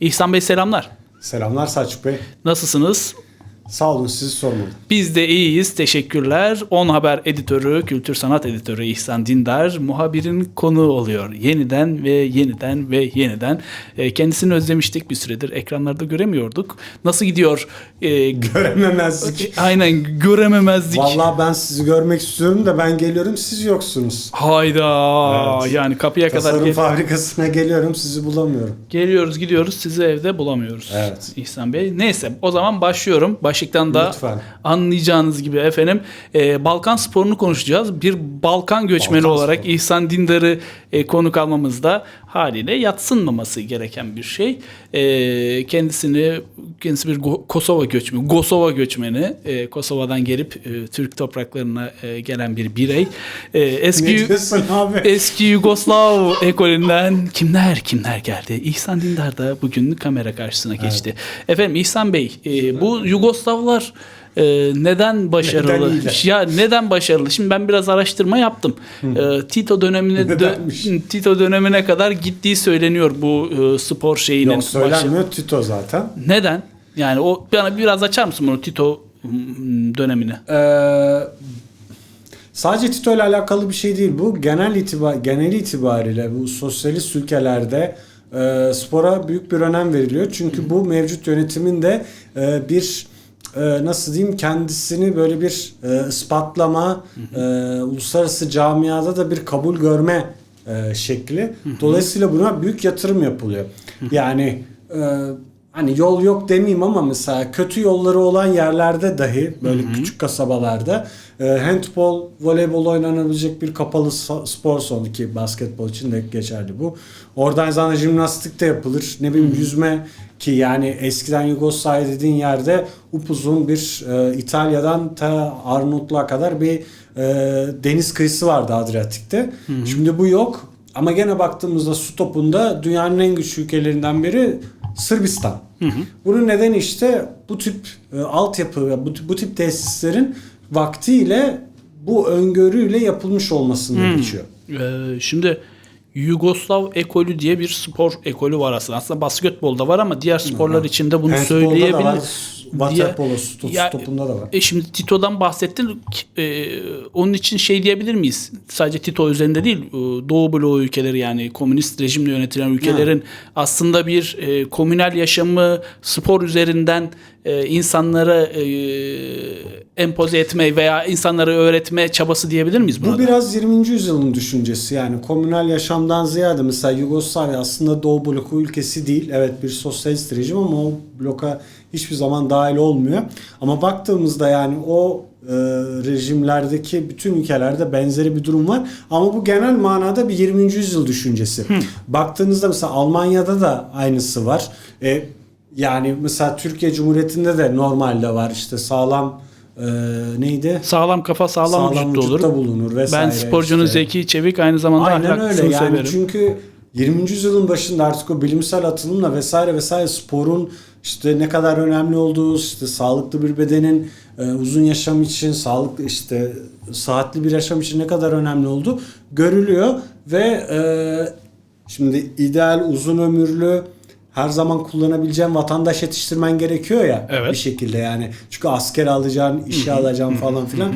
İhsan Bey selamlar. Selamlar Selçuk Bey. Nasılsınız? Sağ olun sizi sormalı. Biz de iyiyiz. Teşekkürler. 10 Haber editörü, kültür sanat editörü İhsan Dindar muhabirin konuğu oluyor. Yeniden ve yeniden ve yeniden. E, kendisini özlemiştik bir süredir. Ekranlarda göremiyorduk. Nasıl gidiyor? E, Görememezlik. aynen görememezdik. Vallahi ben sizi görmek istiyorum da ben geliyorum siz yoksunuz. Hayda. Evet. Yani kapıya kadar Tasarım fabrikasına geliyorum sizi bulamıyorum. geliyoruz gidiyoruz. Sizi evde bulamıyoruz. Evet. İhsan Bey. Neyse o zaman başlıyorum. Başlıktan da Lütfen. anlayacağınız gibi efendim e, Balkan sporunu konuşacağız. Bir Balkan göçmeni Balkan olarak sporu. İhsan Dindar'ı e, konuk almamızda haliyle yatsınmaması gereken bir şey. E, kendisini kendisi bir Go- Kosova göçmeni, Kosova göçmeni. E, Kosova'dan gelip e, Türk topraklarına e, gelen bir birey. E, eski? Eski Yugoslav ekolünden kimler kimler geldi? İhsan Dindar da bugün kamera karşısına geçti. Efendim İhsan Bey, e, bu Yugoslavlar e, neden başarılı? Neden ya neden başarılı? Şimdi ben biraz araştırma yaptım. E, Tito dönemine dö-? Tito dönemine kadar gittiği söyleniyor bu e, spor şeyinin. Yok başı- söylenmiyor Tito zaten. Neden? Yani o bana biraz açar mısın bunu Tito dönemini? Ee, sadece Tito ile alakalı bir şey değil bu. Genel itibar genel itibariyle bu sosyalist ülkelerde e, spora büyük bir önem veriliyor. Çünkü bu mevcut yönetimin de e, bir e, nasıl diyeyim kendisini böyle bir e, ispatlama, e, uluslararası camiada da bir kabul görme e, şekli. Dolayısıyla buna büyük yatırım yapılıyor. Yani e, hani yol yok demeyeyim ama mesela kötü yolları olan yerlerde dahi böyle küçük kasabalarda e, handball, voleybol oynanabilecek bir kapalı spor salonu ki basketbol için de geçerli bu. Orada aynı zamanda jimnastik de yapılır. Ne bileyim yüzme ki yani eskiden Yugoslavya dediğin yerde upuzun bir e, İtalya'dan ta Arnavutluğa kadar bir e, deniz kıyısı vardı Adriyatik'te. Şimdi bu yok. Ama gene baktığımızda su topunda dünyanın en güçlü ülkelerinden biri Sırbistan. Bunun nedeni işte bu tip e, altyapı bu, bu tip tesislerin vaktiyle bu öngörüyle yapılmış olmasında geçiyor. Ee, şimdi Yugoslav ekolü diye bir spor ekolü var aslında. Aslında basketbolda var ama diğer sporlar içinde bunu Handball'da söyleyebiliriz. Waterpolo, su, su Ya, topunda da var. E şimdi Tito'dan bahsettin. E, onun için şey diyebilir miyiz? Sadece Tito üzerinde değil, e, Doğu bloğu ülkeleri yani komünist rejimle yönetilen ülkelerin aslında bir e, komünel yaşamı spor üzerinden e, insanlara e, empoze etme veya insanlara öğretme çabası diyebilir miyiz buna? Bu da? biraz 20. yüzyılın düşüncesi yani komünel yaşamdan ziyade mesela Yugoslavya aslında Doğu bloku ülkesi değil. Evet bir sosyalist rejim ama o bloka hiçbir zaman dahil olmuyor. Ama baktığımızda yani o e, rejimlerdeki bütün ülkelerde benzeri bir durum var. Ama bu genel manada bir 20. yüzyıl düşüncesi. Baktığınızda mesela Almanya'da da aynısı var. E, yani mesela Türkiye Cumhuriyeti'nde de normalde var işte sağlam e, neydi? Sağlam kafa sağlam, Sağlam vücutta olur. bulunur vesaire. Ben sporcunun işte. Zeki Çevik aynı zamanda Aynen öyle yani severim. çünkü 20. yüzyılın başında artık o bilimsel atılımla vesaire vesaire sporun işte ne kadar önemli olduğu işte sağlıklı bir bedenin e, uzun yaşam için sağlıklı işte saatli bir yaşam için ne kadar önemli olduğu görülüyor ve e, şimdi ideal uzun ömürlü her zaman kullanabileceğin vatandaş yetiştirmen gerekiyor ya Evet. bir şekilde yani. Çünkü asker alacaksın, işe alacaksın falan filan.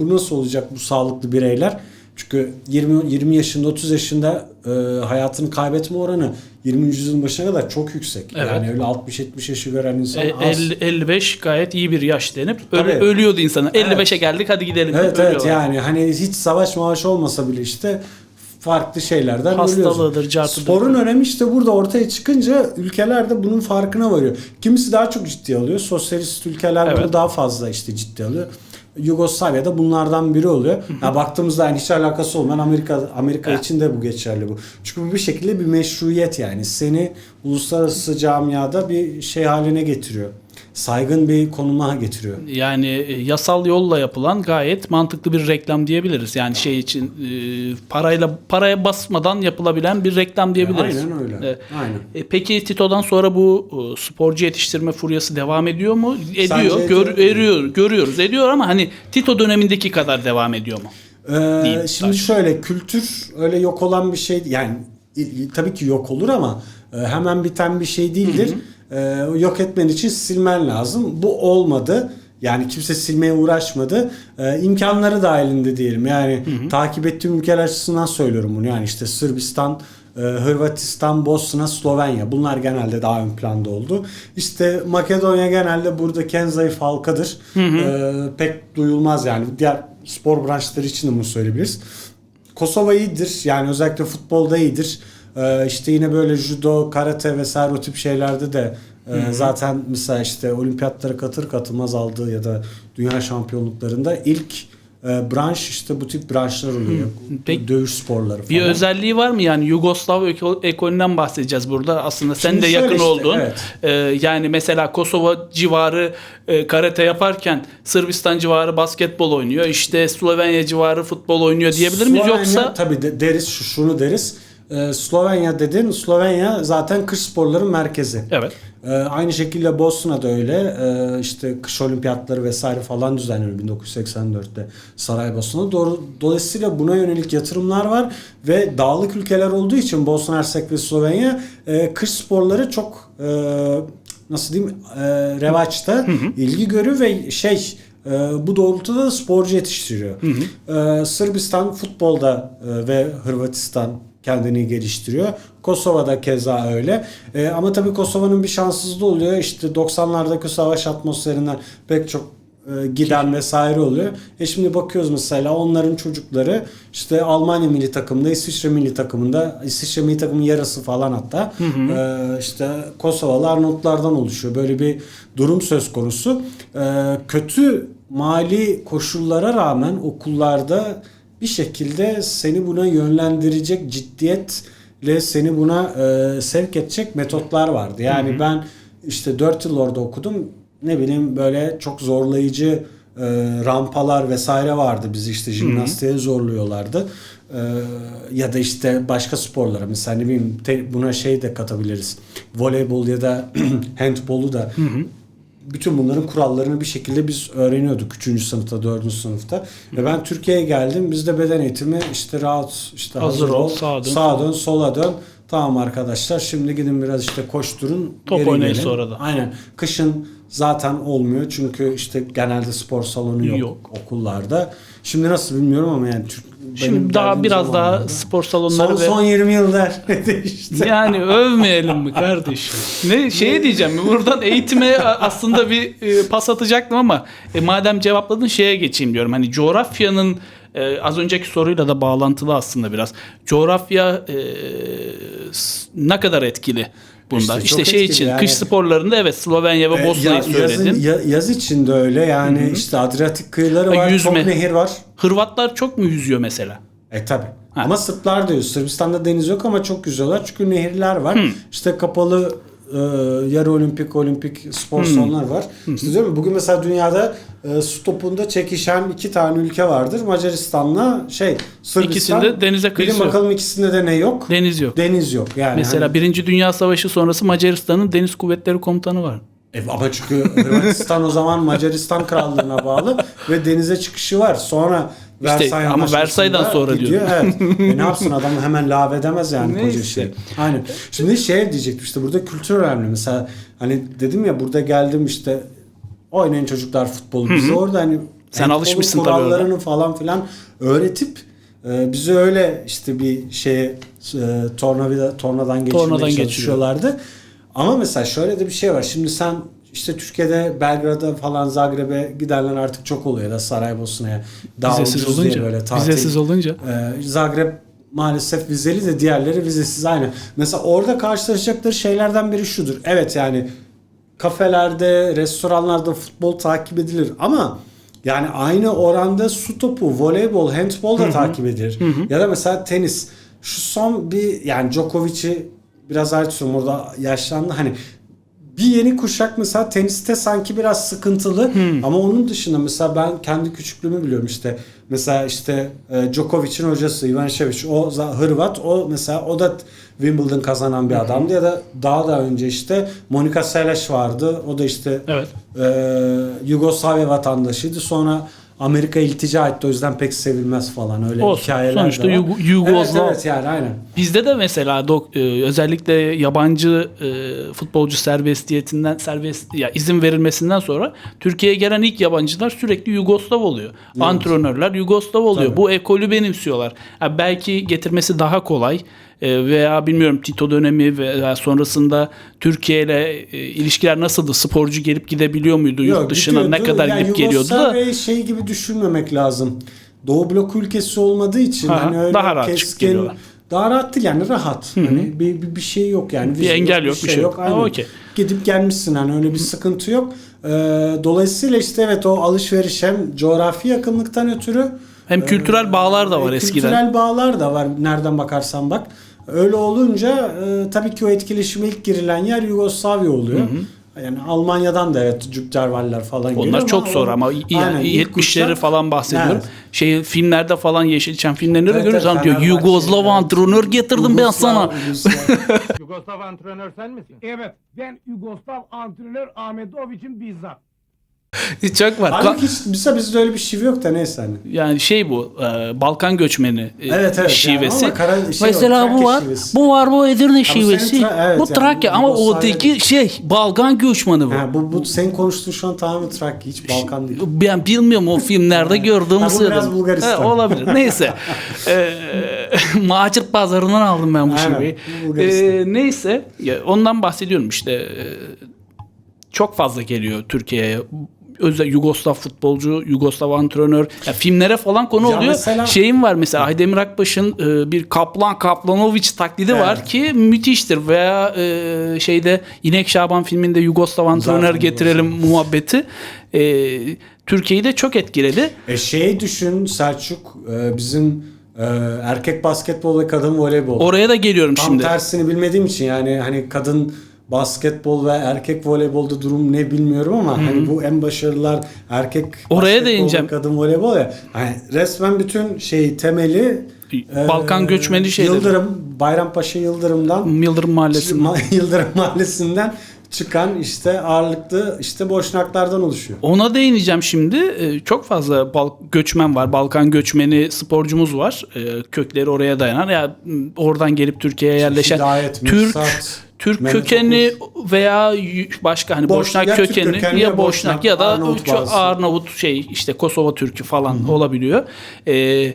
Bu nasıl olacak bu sağlıklı bireyler? Çünkü 20 20 yaşında 30 yaşında e, hayatını kaybetme oranı 20. yüzyılın başına kadar çok yüksek. Evet. Yani öyle 60-70 yaşı gören insan E, az. 50 55 gayet iyi bir yaş denip Tabii. ölüyordu insanlar. Evet. 55'e geldik hadi gidelim. Evet evet yani hani hiç savaş mavaş olmasa bile işte farklı şeylerden Hastalığıdır. Sporun önemi işte burada ortaya çıkınca ülkeler de bunun farkına varıyor. Kimisi daha çok ciddi alıyor. Sosyalist ülkeler Evet. bunu daha fazla işte ciddi alıyor. Yugoslavya'da bunlardan biri oluyor. Ya baktığımızda yani hiç alakası olmayan Amerika Amerika için de bu geçerli bu. Çünkü bu bir şekilde bir meşruiyet yani seni uluslararası camiada bir şey haline getiriyor. Saygın bir konuma getiriyor. Yani e, yasal yolla yapılan gayet mantıklı bir reklam diyebiliriz. Yani şey için e, parayla paraya basmadan yapılabilen bir reklam diyebiliriz. Aynen öyle. Aynen. E, peki Tito'dan sonra bu e, sporcu yetiştirme furyası devam ediyor mu? Ediyor. Sence Gör, eriyor, görüyoruz. Ediyor ama hani Tito dönemindeki kadar devam ediyor mu? Ee, Diyeyim şimdi şöyle kültür öyle yok olan bir şey yani tabii ki yok olur ama e, hemen biten bir şey değildir. E, yok etmen için silmen lazım. Bu olmadı. Yani kimse silmeye uğraşmadı. E, imkanları dahilinde diyelim. Yani takip ettiğim ülkeler açısından söylüyorum bunu. Yani işte Sırbistan, e, Hırvatistan, Bosna, Slovenya. Bunlar genelde daha ön planda oldu. İşte Makedonya genelde buradaki en zayıf halkadır. E, pek duyulmaz yani. Diğer spor branşları için de bunu söyleyebiliriz. Kosova iyidir. Yani özellikle futbolda iyidir. Ee, işte yine böyle judo, karate vesaire o tip şeylerde de e, zaten mesela işte olimpiyatlara katır katılmaz aldığı ya da dünya şampiyonluklarında ilk e, branş işte bu tip branşlar oluyor. Peki- Dövüş sporları falan. Bir özelliği var mı yani Yugoslav eko- ekolünden bahsedeceğiz burada. Aslında sen Şimdi de yakın işte, oldun. evet. Ee, yani mesela Kosova civarı e, karate yaparken Sırbistan civarı basketbol oynuyor. İşte Slovenya civarı futbol oynuyor diyebilir miyiz Slovenya, yoksa tabii de, deriz şu- şunu deriz. Ee, Slovenya dedin. Slovenya zaten kış sporların merkezi. Evet. Ee, aynı şekilde Bosna'da öyle. Ee, işte kış olimpiyatları vesaire falan düzenliyor 1984'te Saraybosna'da. Doğru, dolayısıyla buna yönelik yatırımlar var ve dağlık ülkeler olduğu için Bosna Hersek ve Slovenya e, kış sporları çok e, nasıl diyeyim e, revaçta ilgi görüyor ve şey e, bu doğrultuda da sporcu yetiştiriyor. E, Sırbistan futbolda e, ve Hırvatistan kendini geliştiriyor. Kosova'da keza öyle. E, ama tabii Kosova'nın bir şanssızlığı oluyor. İşte 90'lardaki savaş atmosferinden pek çok e, giden vesaire oluyor. E şimdi bakıyoruz mesela onların çocukları işte Almanya milli takımında, İsviçre milli takımında, İsviçre milli takımın yarısı falan hatta e, işte Kosovalı Arnavutlardan oluşuyor. Böyle bir durum söz konusu. E, kötü mali koşullara rağmen okullarda bir şekilde seni buna yönlendirecek ciddiyetle seni buna e, sevk edecek metotlar vardı. Yani ben işte 4 yıl orada okudum. Ne bileyim böyle çok zorlayıcı e, rampalar vesaire vardı. Bizi işte jimnastiğe zorluyorlardı. E, ya da işte başka sporlara mesela ne bileyim te- buna şey de katabiliriz. Voleybol ya da handbolu da bütün bunların kurallarını bir şekilde biz öğreniyorduk 3. sınıfta, 4. sınıfta. Ve ben Türkiye'ye geldim. Bizde beden eğitimi işte rahat, işte Hazır ol, sağa dön. sağa dön, sola dön. Tamam arkadaşlar şimdi gidin biraz işte koşturun. Top oynayın sonra da. Aynen. Kışın zaten olmuyor çünkü işte genelde spor salonu yok, Yok. okullarda. Şimdi nasıl bilmiyorum ama yani Türk, şimdi daha biraz daha zamanlarda- spor salonları son, ve son 20 yılda değişti. yani övmeyelim mi kardeşim? Ne şey diyeceğim buradan eğitime aslında bir e, pas atacaktım ama e, madem cevapladın şeye geçeyim diyorum. Hani coğrafyanın e, az önceki soruyla da bağlantılı aslında biraz. Coğrafya e, ne kadar etkili bunda? İşte İşte, şey için yani. kış sporlarında evet Slovenya ve E, Bosna'yı ya- söyledin. yazın- ya- yaz için de öyle yani işte Adriyatik kıyıları Ha, var, yüzme. çok nehir var. Hırvatlar çok mu yüzüyor mesela? E tabi. Ha. Ama Sırplar da yüzüyor. Sırbistan'da deniz yok ama çok yüzüyorlar. Çünkü nehirler var. İşte kapalı e, yarı olimpik, olimpik spor salonları var. İşte diyorum bugün mesela dünyada e, su topunda çekişen iki tane ülke vardır. Macaristan'la şey Sırbistan. İkisinde denize Bilin kıyısı yok. bakalım ikisinde de ne yok? Deniz yok. Deniz yok. Yani Mesela hani- Birinci Dünya Savaşı sonrası Macaristan'ın Deniz Kuvvetleri Komutanı var. E, ama çünkü Hırvatistan o zaman Macaristan Krallığı'na bağlı ve denize çıkışı var. Sonra İşte Versay ama Versay'dan sonra gidiyor. Evet. E, ne yapsın adam hemen lave edemez yani koca Neyse. şey. Aynen. Şimdi şey diyecektim işte burada kültür önemli. Mesela hani dedim ya burada geldim işte oynayın çocuklar futbolu. Biz orada hani Sen alışmışsın tabii kurallarını falan filan öğretip e, bizi öyle işte bir şeye e, tornavida tornadan geçirmeye Tornadan geçiriyor. çalışıyorlardı. Ama mesela şöyle de bir şey var. Şimdi sen işte Türkiye'de Belgrad'a falan Zagreb'e gidenler artık çok oluyor da Saraybosna'ya. Daha Vizesiz ucuz diye olunca. böyle tatil. Vizesiz olunca. Ee, Zagreb maalesef vizeli de diğerleri vizesiz aynı. Mesela orada karşılaşacakları şeylerden biri şudur. Evet yani kafelerde, restoranlarda futbol takip edilir ama yani aynı oranda su topu, voleybol, handbol da takip edilir. Ya da mesela tenis. Şu son bir yani Djokovic'i biraz artıyorum orada yaşlandı. Hani bir yeni kuşak mesela teniste sanki biraz sıkıntılı. Ama onun dışında mesela ben kendi küçüklüğümü biliyorum işte. Mesela işte e, Djokovic'in hocası Ivan Šević o Hırvat o mesela o da Wimbledon kazanan bir adamdı. Ya da daha da önce işte Monika Seles vardı. O da işte Evet. e, Yugoslavya vatandaşıydı. Sonra Amerika iltica etti o yüzden pek sevilmez falan öyle Olsun. hikayeler Sonuçta de var. Yugo- Yugoslav- Evet, evet yani aynen. Bizde de mesela dok- e, özellikle yabancı e, futbolcu serbestiyetinden serbest ya izin verilmesinden sonra Türkiye'ye gelen ilk yabancılar sürekli Yugoslav oluyor. Antrenörler Yugoslav oluyor. Tabii. Bu ekolü benimsiyorlar. Ha, belki getirmesi daha kolay veya bilmiyorum Tito dönemi veya sonrasında Türkiye ile e, ilişkiler nasıldı? Sporcu gelip gidebiliyor muydu yurt Yok, dışına? Ne kadar Yani gidip geliyordu da? Şey gibi düşünmemek lazım. Doğu blok ülkesi olmadığı için Ha, hani öyle daha rahat keskin geliyorlar. daha rahat değil yani rahat. Hani bir, bir, bir şey yok yani. Bir engel yok, bir şey yok. Ha, Aynen. okey. Gidip gelmişsin hani öyle bir sıkıntı yok. Ee, dolayısıyla işte evet o alışveriş hem coğrafi yakınlıktan ötürü Hem kültürel bağlar da var e, eskiden. Kültürel bağlar da var nereden bakarsan bak. Öyle olunca e, tabii ki o etkileşime ilk girilen yer Yugoslavya oluyor. Yani Almanya'dan da evet Cübdervaller falan geliyor Onlar çok sonra ama yani Aynen, ilk 70'leri kuşak- falan bahsediyorum. Evet. Şey filmlerde falan Yeşilçam filmlerinde de Evet, görüyoruz. evet, diyor Yugoslav antrenör getirdim ben Yugoslav- sana. Yugoslav- Yugoslav antrenör sen misin? Evet, ben Yugoslav antrenör Ahmedovic'in bizzat. Çok var. Halbuki hiç mesela bizde öyle bir şive yok da neyse hani. Yani şey bu e, Balkan göçmeni e, Evet, evet. şivesi. Yani ama kara- şey Mesela o, bu var. şivesi. Bu var bu Edirne şivesi. Tra- evet bu yani Trakya ama Yugoslavya oradaki değil. şey Balkan göçmeni bu. Ha, bu, bu senin konuştuğun şu an tamamen Trakya hiç Balkan değil. Ben bilmiyorum o filmlerde gördüğüm Ha, bu biraz Bulgaristan. He, olabilir. Neyse. ee, macir pazarından aldım ben bu şiveyi. Ee, neyse. Ya, ondan bahsediyorum işte. Ee, çok fazla geliyor Türkiye'ye. Özel Yugoslav futbolcu, Yugoslav antrenör. Ya filmlere falan konu Ya oluyor. mesela- Şeyim var mesela Aydemir Akbaş'ın e, bir Kaplan Kaplanovic taklidi Evet. var ki müthiştir. Veya e, şeyde İnek Şaban filminde Yugoslav antrenör Zaten getirelim muhabbeti. E, Türkiye'yi de çok etkiledi. E şey düşün Selçuk e, bizim e, erkek basketbol ve kadın voleybol. Oraya da geliyorum Tam şimdi. tersini bilmediğim için yani hani kadın basketbol ve erkek voleybolda durum ne bilmiyorum ama hani bu en başarılılar erkek Oraya değineceğim. kadın voleybol ya. Hani resmen bütün şey temeli Balkan e, göçmeni şeyleri. Yıldırım Bayrampaşa Yıldırım'dan Yıldırım Mahallesi. Ma- Yıldırım Mahallesi'nden çıkan işte ağırlıklı işte boşnaklardan oluşuyor. Ona değineceğim şimdi. Ee, Çok fazla bal- göçmen var. Balkan göçmeni sporcumuz var. Ee, Kökleri oraya dayanan. Ya m, oradan gelip Türkiye'ye yerleşen Hidayet, Türk Mirsat, Türk Mehmet kökeni veya y- başka hani Boş- Boşnak ya Türk kökenli kökenli ya Boşnak, Boşnak, ya da Arnavut. Arnavut şey işte Kosova Türkü falan olabiliyor. Ee,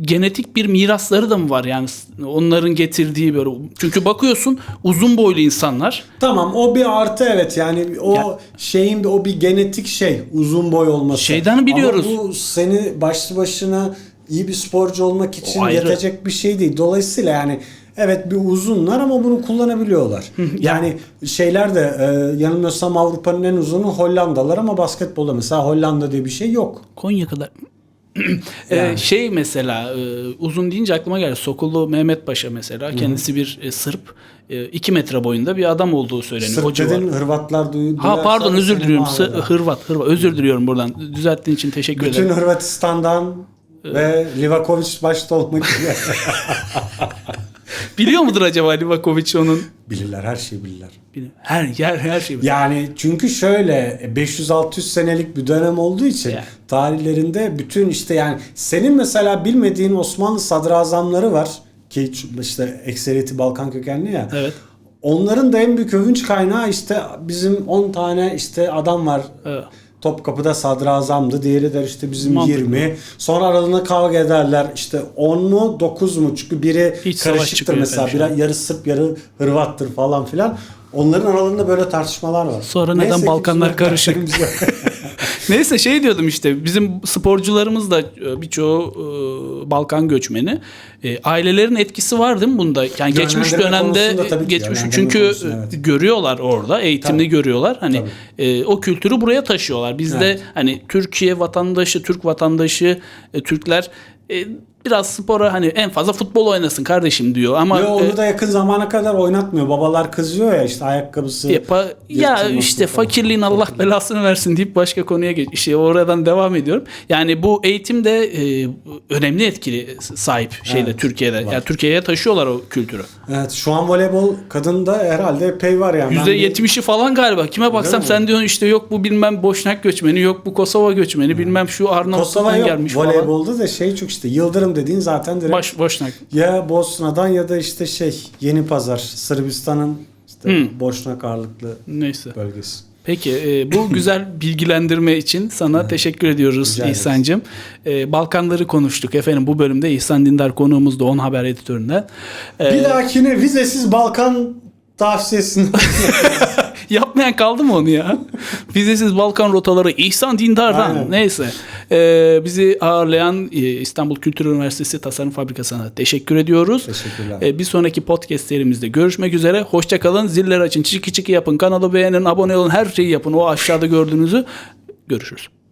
genetik bir mirasları da mı var yani onların getirdiği böyle çünkü bakıyorsun uzun boylu insanlar Tamam o bir artı evet yani o Ya- şeyin o bir genetik şey uzun boy olması. Şeyden biliyoruz. Ama bu seni başlı başına iyi bir sporcu olmak için yetecek bir şey değil. Dolayısıyla yani evet bir uzunlar ama bunu kullanabiliyorlar. yani şeyler de e, yanılmıyorsam Avrupa'nın en uzunu Hollandalar ama basketbolda mesela Hollanda diye bir şey yok. Konya kadar. Ee, Yani. şey mesela e, uzun deyince aklıma geldi. Sokullu Mehmet Paşa mesela kendisi bir e, Sırp. 2 metre boyunda bir adam olduğu söyleniyor. Sırp dedin Hırvatlar duyu. Ha pardon özür diliyorum. Hırvat, Hırvat. Özür diliyorum buradan. Düzelttiğin için teşekkür Bütün ederim. Hırvatistan'dan ve Livakovic başta olmak üzere. Biliyor mudur acaba Livakovic onun? bilirler her şeyi bilirler. Her yer her şey. Yani çünkü şöyle 500-600 senelik bir dönem olduğu için Yani. tarihlerinde bütün işte yani senin mesela bilmediğin Osmanlı sadrazamları var ki işte ekseriyeti Balkan kökenli ya. Evet. Onların da en büyük övünç kaynağı işte bizim 10 tane işte adam var. Evet. Topkapı'da sadrazamdı. Diğeri de işte bizim Mantıklı. 20. Sonra aralarında kavga ederler. İşte 10 mu 9 mu? Çünkü biri İç karışıktır mesela. Biri yarı Sırp yarı Hırvattır falan filan. Onların aralarında böyle tartışmalar var. Sonra neden ki Balkanlar karışık? Neyse şey diyordum işte bizim sporcularımız da e, birçoğu e, Balkan göçmeni. E, ailelerin etkisi var değil mi bunda? Yani geçmiş dönemde geçmiş çünkü konusunda, evet. görüyorlar orada eğitimli Tabii. görüyorlar. Hani e, o kültürü buraya taşıyorlar. Bizde Evet. hani Türkiye vatandaşı, Türk vatandaşı, e, Türkler e, biraz spora hani en fazla futbol oynasın kardeşim diyor ama Yo, onu e, da yakın zamana kadar oynatmıyor. Babalar kızıyor ya işte ayakkabısı. Yapa- ya işte falan. fakirliğin Allah belasını versin deyip başka konuya geç. İşte oradan devam ediyorum. Yani bu eğitim de e, önemli etkili sahip şeyde Evet, Türkiye'de. var. Yani Türkiye'ye taşıyorlar o kültürü. Evet şu an voleybol kadında herhalde epey var yani. Ben bir- %70'i falan galiba. Kime baksam sen diyorsun işte yok bu bilmem Boşnak göçmeni, yok bu Kosova göçmeni, bilmem şu Kosova yok. gelmiş falan. Voleybolda da şey çok işte Yıldırım dediğin zaten direkt Baş, Boşnak. ya Bosna'dan ya da işte şey Yeni Pazar Sırbistan'ın işte Boşnak ağırlıklı Neyse. bölgesi. Peki e, bu güzel bilgilendirme için sana teşekkür ediyoruz Rica. İhsan'cığım. E, Balkanları konuştuk efendim bu bölümde İhsan Dindar konuğumuz da On Haber editöründen. E, Bir dahakine vizesiz Balkan tavsiyesini Yapmayan kaldı mı onu ya? Vizesiz Balkan rotaları İhsan Dindar'dan. Aynen. Neyse. Ee, bizi ağırlayan e, İstanbul Kültür Üniversitesi Tasarım Fabrikası'na teşekkür ediyoruz. Teşekkürler. Ee, bir sonraki podcast serimizde görüşmek üzere. Hoşçakalın. Ziller açın. Çiki çiki yapın. Kanalı beğenin. Abone olun. Her şeyi yapın. O aşağıda gördüğünüzü görüşürüz.